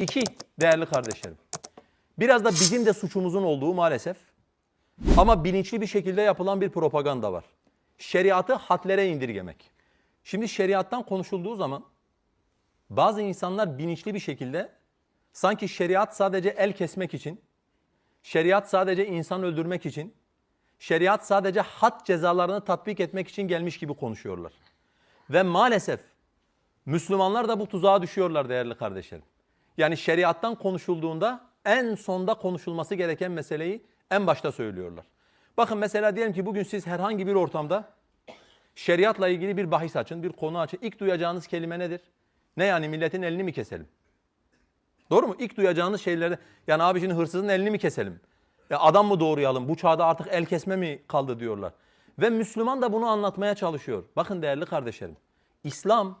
İki, değerli kardeşlerim. Biraz da bizim de suçumuzun olduğu maalesef. Ama bilinçli bir şekilde yapılan bir propaganda var. Şeriatı hadlere indirgemek. Şimdi şeriattan konuşulduğu zaman bazı insanlar bilinçli bir şekilde sanki şeriat sadece el kesmek için, şeriat sadece insan öldürmek için, şeriat sadece had cezalarını tatbik etmek için gelmiş gibi konuşuyorlar. Ve maalesef Müslümanlar da bu tuzağa düşüyorlar değerli kardeşlerim. Yani şeriattan konuşulduğunda en sonda konuşulması gereken meseleyi en başta söylüyorlar. Bakın mesela diyelim ki bugün siz herhangi bir ortamda şeriatla ilgili bir bahis açın, bir konu açın. İlk duyacağınız kelime nedir? Ne yani milletin elini mi keselim? Doğru mu? İlk duyacağınız şeylerde yani abi şimdi hırsızın elini mi keselim? E adam mı doğrayalım? Bu çağda artık el kesme mi kaldı diyorlar. Ve Müslüman da bunu anlatmaya çalışıyor. Bakın değerli kardeşlerim. İslam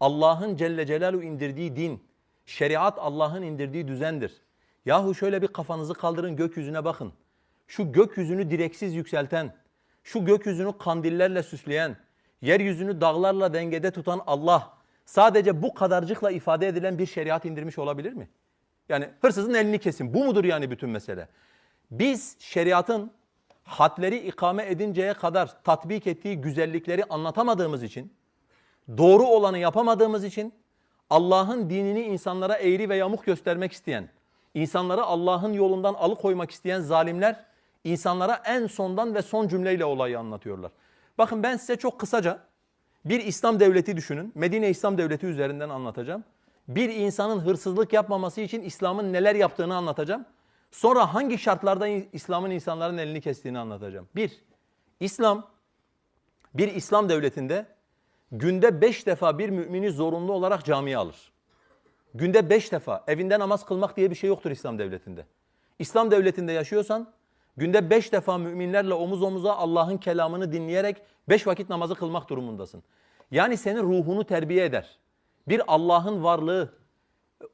Allah'ın Celle Celaluhu indirdiği din. Şeriat Allah'ın indirdiği düzendir. Yahu şöyle bir kafanızı kaldırın gökyüzüne bakın. Şu gökyüzünü direksiz yükselten, şu gökyüzünü kandillerle süsleyen, yeryüzünü dağlarla dengede tutan Allah sadece bu kadarcıkla ifade edilen bir şeriat indirmiş olabilir mi? Yani hırsızın elini kesin. Bu mudur yani bütün mesele? Biz şeriatın hadleri ikame edinceye kadar tatbik ettiği güzellikleri anlatamadığımız için, doğru olanı yapamadığımız için Allah'ın dinini insanlara eğri ve yamuk göstermek isteyen, insanları Allah'ın yolundan alıkoymak isteyen zalimler insanlara en sondan ve son cümleyle olayı anlatıyorlar. Bakın ben size çok kısaca bir İslam devleti düşünün. Medine İslam Devleti üzerinden anlatacağım. Bir insanın hırsızlık yapmaması için İslam'ın neler yaptığını anlatacağım. Sonra hangi şartlarda İslam'ın insanların elini kestiğini anlatacağım. Bir, İslam bir İslam devletinde günde beş defa bir mümini zorunlu olarak camiye alır. Günde beş defa evinde namaz kılmak diye bir şey yoktur İslam devletinde. İslam devletinde yaşıyorsan günde beş defa müminlerle omuz omuza Allah'ın kelamını dinleyerek beş vakit namazı kılmak durumundasın. Yani senin ruhunu terbiye eder. Bir Allah'ın varlığı,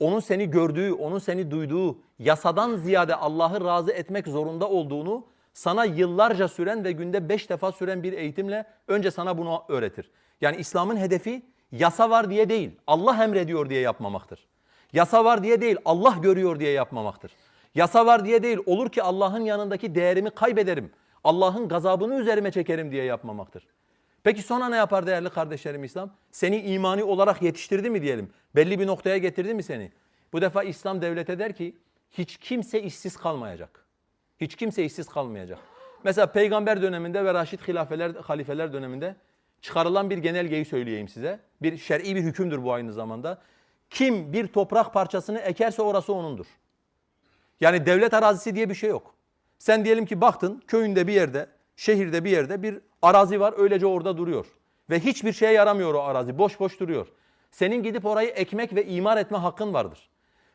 onun seni gördüğü, onun seni duyduğu, yasadan ziyade Allah'ı razı etmek zorunda olduğunu sana yıllarca süren ve günde beş defa süren bir eğitimle önce sana bunu öğretir. Yani İslam'ın hedefi yasa var diye değil, Allah emrediyor diye yapmamaktır. Yasa var diye değil, Allah görüyor diye yapmamaktır. Yasa var diye değil, olur ki Allah'ın yanındaki değerimi kaybederim. Allah'ın gazabını üzerime çekerim diye yapmamaktır. Peki sonra ne yapar değerli kardeşlerim İslam? Seni imani olarak yetiştirdi mi diyelim? Belli bir noktaya getirdi mi seni? Bu defa İslam devlete der ki hiç kimse işsiz kalmayacak. Hiç kimse işsiz kalmayacak. Mesela peygamber döneminde ve Raşid hilafeler, halifeler döneminde çıkarılan bir genelgeyi söyleyeyim size. Bir şer'i bir hükümdür bu aynı zamanda. Kim bir toprak parçasını ekerse orası onundur. Yani devlet arazisi diye bir şey yok. Sen diyelim ki baktın köyünde bir yerde, şehirde bir yerde bir arazi var öylece orada duruyor. Ve hiçbir şeye yaramıyor o arazi, boş boş duruyor. Senin gidip orayı ekmek ve imar etme hakkın vardır.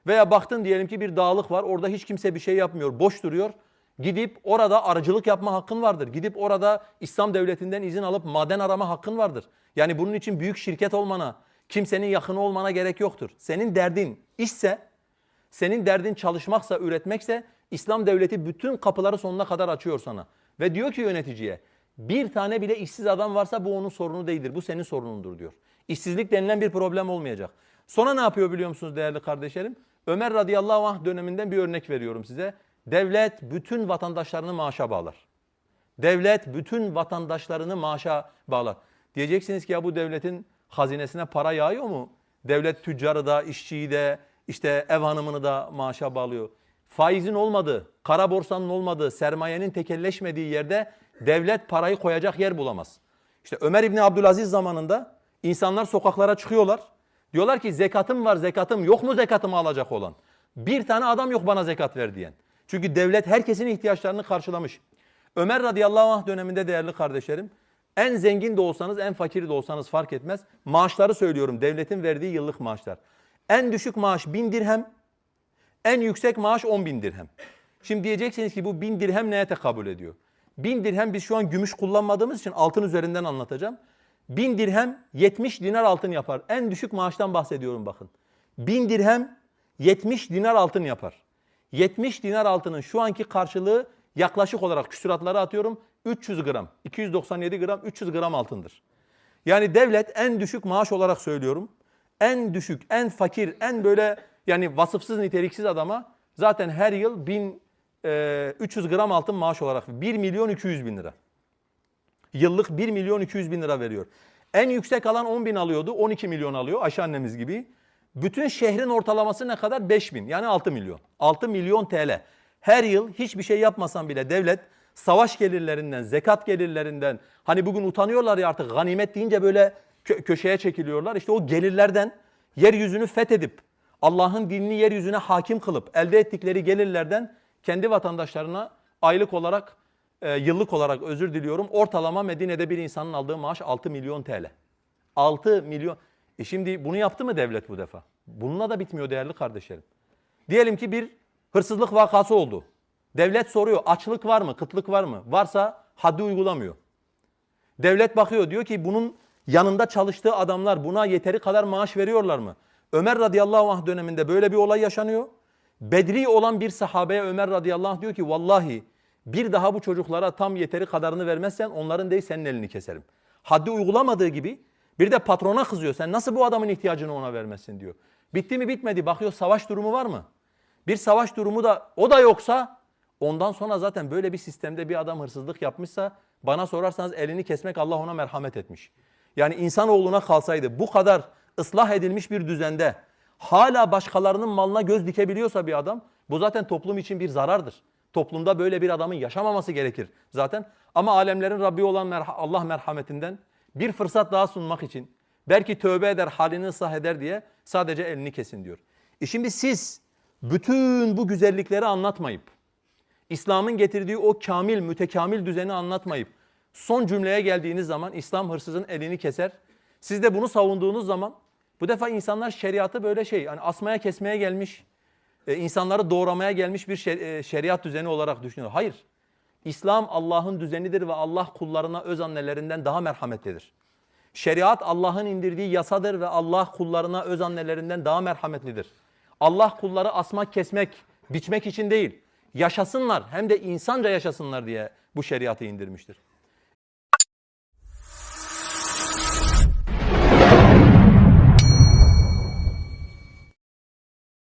Veya baktın diyelim ki bir dağlık var orada hiç kimse bir şey yapmıyor, boş duruyor. Gidip orada arıcılık yapma hakkın vardır. Gidip orada İslam devletinden izin alıp maden arama hakkın vardır. Yani bunun için büyük şirket olmana, kimsenin yakını olmana gerek yoktur. Senin derdin işse, senin derdin çalışmaksa, üretmekse İslam devleti bütün kapıları sonuna kadar açıyor sana. Ve diyor ki yöneticiye bir tane bile işsiz adam varsa bu onun sorunu değildir. Bu senin sorunundur diyor. İşsizlik denilen bir problem olmayacak. Sonra ne yapıyor biliyor musunuz değerli kardeşlerim? Ömer radıyallahu anh döneminden bir örnek veriyorum size. Devlet bütün vatandaşlarını maaşa bağlar. Devlet bütün vatandaşlarını maaşa bağlar. Diyeceksiniz ki ya bu devletin hazinesine para yağıyor mu? Devlet tüccarı da, işçiyi de, işte ev hanımını da maaşa bağlıyor. Faizin olmadığı, kara borsanın olmadığı, sermayenin tekelleşmediği yerde devlet parayı koyacak yer bulamaz. İşte Ömer İbni Abdülaziz zamanında insanlar sokaklara çıkıyorlar. Diyorlar ki zekatım var zekatım yok mu zekatımı alacak olan? Bir tane adam yok bana zekat ver diyen. Çünkü devlet herkesin ihtiyaçlarını karşılamış. Ömer radıyallahu anh döneminde değerli kardeşlerim en zengin de olsanız en fakir de olsanız fark etmez. Maaşları söylüyorum devletin verdiği yıllık maaşlar. En düşük maaş 1000 dirhem, en yüksek maaş 10 bin dirhem. Şimdi diyeceksiniz ki bu 1000 dirhem neye tekabül ediyor? 1000 dirhem biz şu an gümüş kullanmadığımız için altın üzerinden anlatacağım. 1000 dirhem 70 dinar altın yapar. En düşük maaştan bahsediyorum bakın. 1000 dirhem 70 dinar altın yapar. 70 dinar altının şu anki karşılığı yaklaşık olarak küsuratları atıyorum 300 gram. 297 gram 300 gram altındır. Yani devlet en düşük maaş olarak söylüyorum. En düşük, en fakir, en böyle Yani vasıfsız niteliksiz adama zaten her yıl 1300 gram altın maaş olarak 1 milyon 200 bin lira. Yıllık 1 milyon 200 bin lira veriyor. En yüksek alan 10 bin alıyordu. 12 milyon alıyor Ayşe annemiz gibi. Bütün şehrin ortalaması ne kadar? 5 bin. Yani 6 milyon. 6 milyon TL. Her yıl hiçbir şey yapmasan bile devlet savaş gelirlerinden, zekat gelirlerinden hani bugün utanıyorlar ya artık ganimet deyince böyle kö- köşeye çekiliyorlar. İşte o gelirlerden yeryüzünü fethedip Allah'ın dinini yeryüzüne hakim kılıp elde ettikleri gelirlerden kendi vatandaşlarına aylık olarak e, yıllık olarak özür diliyorum. Ortalama Medine'de bir insanın aldığı maaş 6 milyon TL. 6 milyon. E şimdi bunu yaptı mı devlet bu defa? Bununla da bitmiyor değerli kardeşlerim. Diyelim ki bir hırsızlık vakası oldu. Devlet soruyor açlık var mı, kıtlık var mı? Varsa haddi uygulamıyor. Devlet bakıyor diyor ki bunun yanında çalıştığı adamlar buna yeteri kadar maaş veriyorlar mı? Ömer radıyallahu anh döneminde böyle bir olay yaşanıyor. Bedri olan bir sahabeye Ömer radıyallahu anh diyor ki vallahi bir daha bu çocuklara tam yeteri kadarını vermezsen onların değil senin elini keserim. Haddi uygulamadığı gibi bir de patrona kızıyor. Sen nasıl bu adamın ihtiyacını ona vermezsin diyor. Bitti mi bitmedi bakıyor savaş durumu var mı? Bir savaş durumu da o da yoksa ondan sonra zaten böyle bir sistemde bir adam hırsızlık yapmışsa bana sorarsanız elini kesmek Allah ona merhamet etmiş. Yani insanoğluna kalsaydı bu kadar ıslah edilmiş bir düzende hala başkalarının malına göz dikebiliyorsa bir adam bu zaten toplum için bir zarardır. Toplumda böyle bir adamın yaşamaması gerekir zaten. Ama alemlerin Rabbi olan Allah merhametinden bir fırsat daha sunmak için belki tövbe eder halini ıslah eder diye sadece elini kesin diyor. E şimdi siz bütün bu güzellikleri anlatmayıp İslam'ın getirdiği o kamil, mütekamil düzeni anlatmayıp son cümleye geldiğiniz zaman İslam hırsızın elini keser. Siz de bunu savunduğunuz zaman bu defa insanlar şeriatı böyle şey hani asmaya kesmeye gelmiş, e, insanları doğramaya gelmiş bir e, şeriat düzeni olarak düşünüyor. Hayır. İslam Allah'ın düzenidir ve Allah kullarına öz annelerinden daha merhametlidir. Şeriat Allah'ın indirdiği yasadır ve Allah kullarına öz annelerinden daha merhametlidir. Allah kulları asmak, kesmek, biçmek için değil, yaşasınlar hem de insanca yaşasınlar diye bu şeriatı indirmiştir.